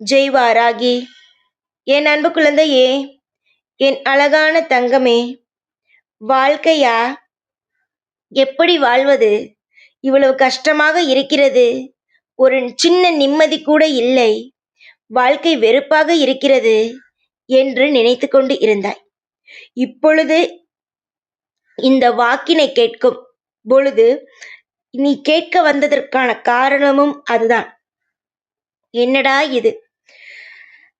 ஜெய்வாராகி. என் அன்பு குழந்தையே என் அழகான தங்கமே வாழ்க்கையா? எப்படி வாழ்வது? இவ்வளவு கஷ்டமாக இருக்கிறது. ஒரு சின்ன நிம்மதி கூட இல்லை. வாழ்க்கை வெறுப்பாக இருக்கிறது என்று நினைத்து கொண்டு இருந்தாய். இப்பொழுது இந்த வாக்கினை கேட்கும் பொழுது நீ கேட்க வந்ததற்கான காரணமும் அதுதான். என்னடா இது?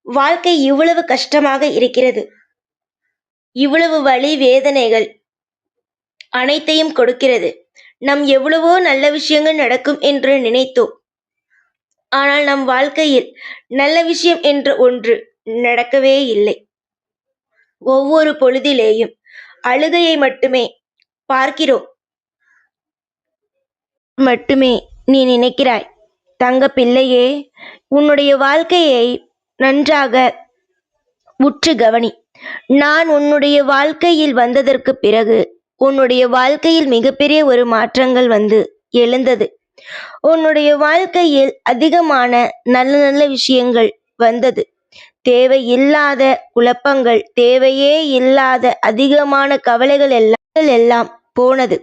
வாழ்க்கை இவ்வளவு கஷ்டமாக இருக்கிறது. இவ்வளவு வலி வேதனைகள் அனைத்தையும் கொடுக்கிறது. நம் எவ்வளவோ நல்ல விஷயங்கள் நடக்கும் என்று நினைத்தோம். ஆனால் நம் வாழ்க்கையில் நல்ல விஷயம் என்று ஒன்று நடக்கவே இல்லை. ஒவ்வொரு பொழுதிலேயும் அழுகையை மட்டுமே பார்க்கிறோம். மட்டுமே நீ நினைக்கிறாய் தங்க பிள்ளையே உன்னுடைய வாழ்க்கையை நன்றாக உற்று கவனி. நான் உன்னுடைய வாழ்க்கையில் வந்ததற்கு பிறகு உன்னுடைய வாழ்க்கையில் மிகப்பெரிய ஒரு மாற்றங்கள் வந்து எழுந்தது. உன்னுடைய வாழ்க்கையில் அதிகமான நல்ல நல்ல விஷயங்கள் வந்தது. தேவையில்லாத குழப்பங்கள் தேவையே இல்லாத அதிகமான கவலைகள் எல்லாம் எல்லாம் போனது.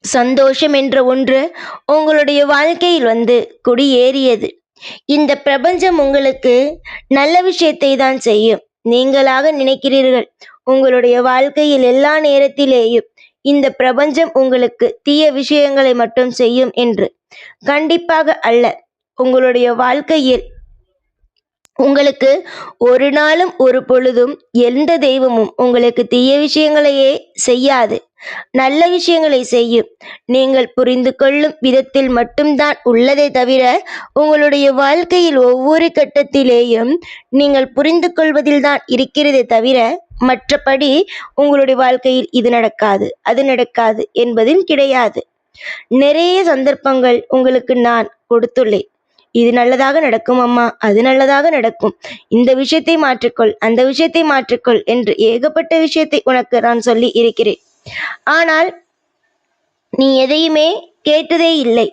சந்தோஷம் என்ற ஒன்று உங்களுடைய வாழ்க்கையில் வந்து குடியேறியது. இந்த பிரபஞ்சம் உங்களுக்கு நல்ல விஷயத்தை தான் செய்யும். நீங்களாக நினைக்கிறீர்கள். உங்களுடைய வாழ்க்கையில் எல்லா நேரத்திலேயும் இந்த பிரபஞ்சம் உங்களுக்கு தீய விஷயங்களை மட்டும் செய்யும் என்று. கண்டிப்பாக அல்ல. உங்களுடைய வாழ்க்கையில் உங்களுக்கு ஒரு நாளும் ஒரு பொழுதும் எந்த தெய்வமும் உங்களுக்கு தீய விஷயங்களையே செய்யாது. நல்ல விஷயங்களை செய்யும். நீங்கள் புரிந்து கொள்ளும் விதத்தில் மட்டும்தான் உள்ளதை தவிர உங்களுடைய வாழ்க்கையில் ஒவ்வொரு கட்டத்திலேயும் நீங்கள் புரிந்து கொள்வதில்தான் இருக்கிறதே தவிர மற்றபடி உங்களுடைய வாழ்க்கையில் இது நடக்காது அது நடக்காது என்பதும் கிடையாது. நிறைய சந்தர்ப்பங்கள் உங்களுக்கு நான் கொடுத்துள்ளேன். இது நல்லதாக நடக்கும் அம்மா. அது நல்லதாக நடக்கும். இந்த விஷயத்தை மாற்றிக்கொள் அந்த விஷயத்தை மாற்றிக்கொள் என்று ஏகப்பட்ட விஷயத்தை உனக்கு நான் சொல்லி இருக்கிறேன். ஆனால் நீ எதையுமே கேட்டதே இல்லை.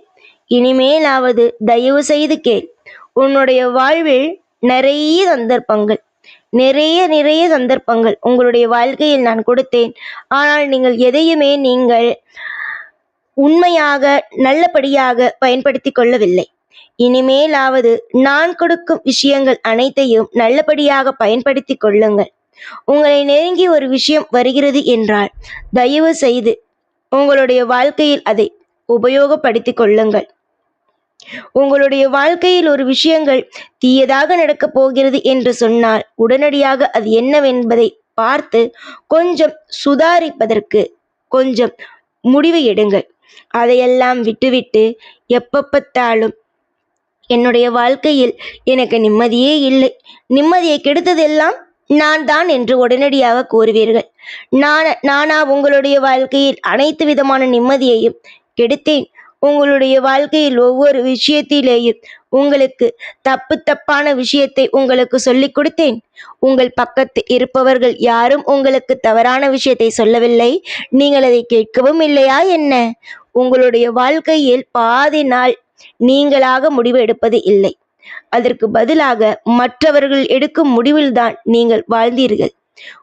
இனிமேலாவது தயவு செய்து கேள். உன்னுடைய வாழ்வில் நிறைய சந்தர்ப்பங்கள் நிறைய நிறைய சந்தர்ப்பங்கள் உங்களுடைய வாழ்க்கையில் நான் கொடுத்தேன். ஆனால் நீங்கள் எதையுமே நீங்கள் உண்மையாக நல்லபடியாக பயன்படுத்தி கொள்ளவில்லை. இனிமேலாவது நான் கொடுக்கும் விஷயங்கள் அனைத்தையும் நல்லபடியாக பயன்படுத்தி கொள்ளுங்கள். உங்களை நெருங்கி ஒரு விஷயம் வருகிறது என்றால் தயவு செய்து உங்களுடைய வாழ்க்கையில் அதை உபயோகப்படுத்திக் கொள்ளுங்கள். உங்களுடைய வாழ்க்கையில் ஒரு விஷயங்கள் தீயதாக நடக்கப் போகிறது என்று சொன்னால் உடனடியாக அது என்னவென்பதை பார்த்து கொஞ்சம் சுதாரிப்பதற்கு கொஞ்சம் முடிவு எடுங்கள். அதையெல்லாம் விட்டுவிட்டு எப்பப்பத்தாலும் என்னுடைய வாழ்க்கையில் எனக்கு நிம்மதியே இல்லை. நிம்மதியை கெடுத்ததெல்லாம் நான் தான் என்று உடனடியாக கூறுவீர்கள். நான் நானா உங்களுடைய வாழ்க்கையில் அனைத்து விதமான நிம்மதியையும் கெடுத்தேன். உங்களுடைய வாழ்க்கையில் ஒவ்வொரு விஷயத்திலேயும் உங்களுக்கு தப்பு தப்பான விஷயத்தை உங்களுக்கு சொல்லிக் கொடுத்தேன். உங்கள் பக்கத்து இருப்பவர்கள் யாரும் உங்களுக்கு தவறான விஷயத்தை சொல்லவில்லை. நீங்கள் அதை கேட்கவும் இல்லையா என்ன? உங்களுடைய வாழ்க்கையில் பாதி நாள் நீங்களாக முடிவு எடுப்பது இல்லை. அதற்கு பதிலாக மற்றவர்கள் எடுக்கும் முடிவில்தான் நீங்கள் வாழ்ந்தீர்கள்.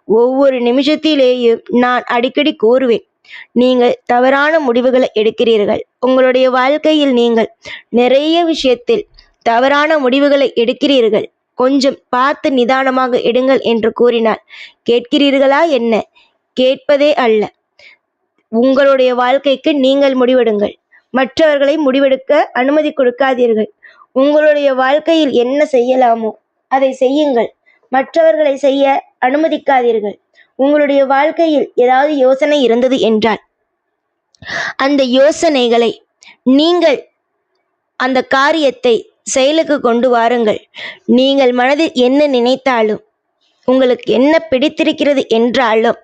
ஒவ்வொரு நிமிஷத்திலேயும் நான் அடிக்கடி கூறுவேன் நீங்கள் தவறான முடிவுகளை எடுக்கிறீர்கள். உங்களுடைய வாழ்க்கையில் நீங்கள் நிறைய விஷயத்தில் தவறான முடிவுகளை எடுக்கிறீர்கள். கொஞ்சம் பார்த்து நிதானமாக எடுங்கள் என்று கூறினார். கேட்கிறீர்களா என்ன? கேட்பதே அல்ல. உங்களுடைய வாழ்க்கைக்கு நீங்கள் முடிவெடுங்கள். மற்றவர்களை முடிவெடுக்க அனுமதி கொடுக்காதீர்கள். உங்களுடைய வாழ்க்கையில் என்ன செய்யலாமோ அதை செய்யுங்கள். மற்றவர்களை செய்ய அனுமதிக்காதீர்கள். உங்களுடைய வாழ்க்கையில் ஏதாவது யோசனை இருந்தது என்றால் அந்த யோசனைகளை நீங்கள் அந்த காரியத்தை செயலுக்கு கொண்டு வாருங்கள். நீங்கள் மனதில் என்ன நினைத்தாலும் உங்களுக்கு என்ன பிடித்திருக்கிறது என்றாலும்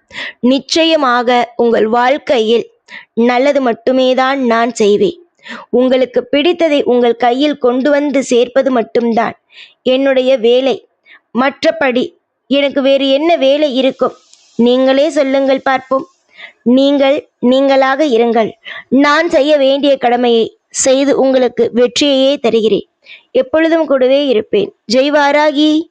நிச்சயமாக உங்கள் வாழ்க்கையில் நல்லது மட்டுமே தான் நான் செய்வேன். உங்களுக்கு பிடித்ததை உங்கள் கையில் கொண்டு வந்து சேர்ப்பது மட்டும்தான் என்னுடைய வேலை. மற்றபடி எனக்கு வேறு என்ன வேலை இருக்கும்? நீங்களே சொல்லுங்கள் பார்ப்போம். நீங்கள் நீங்களாக இருங்கள். நான் செய்ய வேண்டிய கடமையை செய்து உங்களுக்கு வெற்றியையே தருகிறேன். எப்பொழுதும் கூடவே இருப்பேன். ஜெய்வாராகி.